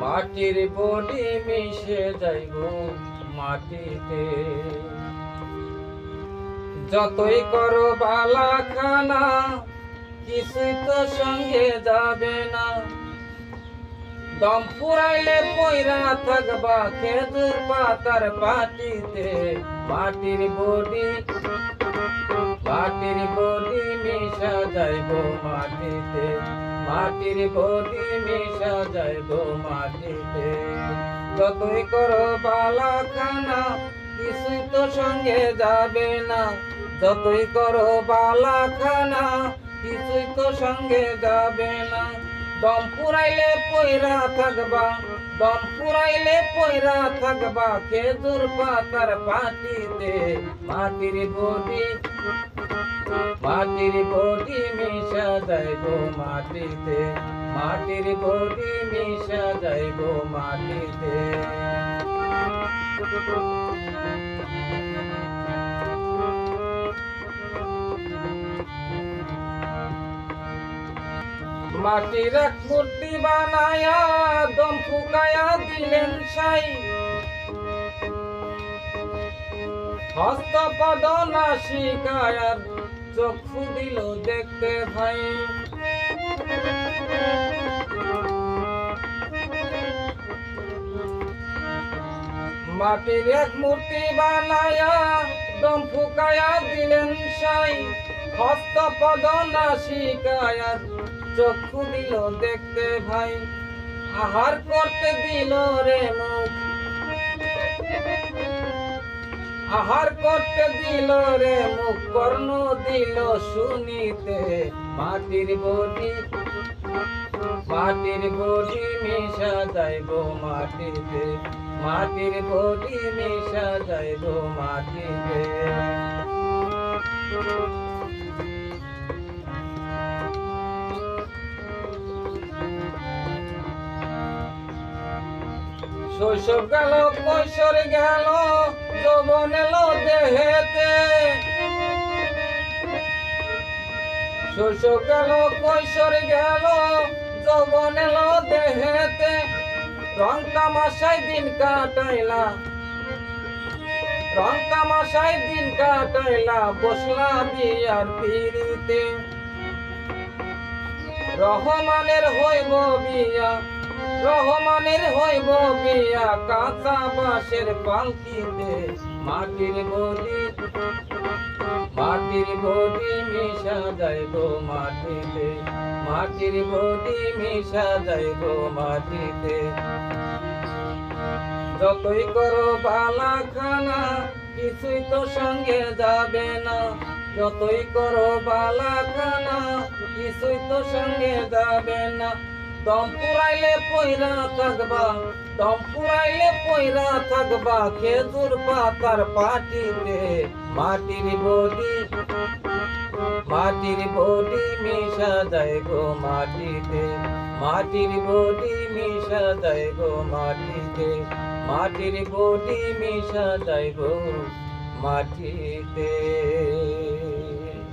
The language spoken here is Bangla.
মাটির বডি মিশে যাইব মাটিতে। যতই করো বালা খানা কিছুই তো সঙ্গে যাবে না। দম ফুরাইলে পয়রা থাকবা খেজুর পাতার পাটিতে মাটির বডি মাটির বডি মিশা যাইব মাটিতে। মাটির বডি মিশা যাইব মাটিতে। যতই করো বালা খানা কিছুই তো সঙ্গে যাবে না। যতই করো বালা খানা কিছুই তো সঙ্গে যাবে না। দম পুরাইলে পয়রা থাকবা। দম পুরাইলে পয়রা থাকবা খেজুর পাতার পাটিতে। মাটির বডি মাটির বডি মিশা যাইব মাটিতে। মাটির বডি মিশা যাইব মাটিতে। মাটির মূর্তি বানায়া দম ফুকায়া দিলেন সাই। হস্ত পদ নাসিকায়ার চক্ষু দিল দেখতে ভাই। মাটির এক মূর্তি বানায়া দম ফুকায়া দিলেন সাই। হস্ত পদ নাসিকায়ার চক্ষু দিল দেখতে ভাই। আহার করতে দিল রে মুখ। আহার করতে দিল রে মুখ, কর্ণ দিল শুনিতে। মাটির বডি মাটির বডি মিশা যাইব মাটিতে। মাটির বডি মিশা যাইব মাটিতে। শৈশব গেল, কৈশোর গেল, যৌবন এলো দেহেতে। শৈশব গেল, কৈশোর গেল, যৌবন এলো দেহেতে। রং তামাশায় দিন কাটাইলা, রং তামাশায় দিন কাটাইলা, বসলা বিয়ার পিড়িতে। রহমানের হইব বিয়া রহমানের হইব বিয়া কাঁচা বাঁশের পালকিতে মাটির বডি মাটির বডি মিশা যাইব মাটিতে। মাটির বডি মিশা যাইব মাটিতে। যতই করো বালা খানা কিছুই তো সঙ্গে যাবে না। যতই করো বালা খানা কিছুই তো সঙ্গে যাবে না। দম পুরাইলে পয়রা থাকবা, দম পুরাইলে পয়রা থাকবা, খেজুর পাতার পাটিতে মাটির বডি মাটির বডি মিশা যাইব মাটিতে, মাটির বডি মিশা যাইব মাটিতে, মাটির বডি মিশা যাইব মাটিতে।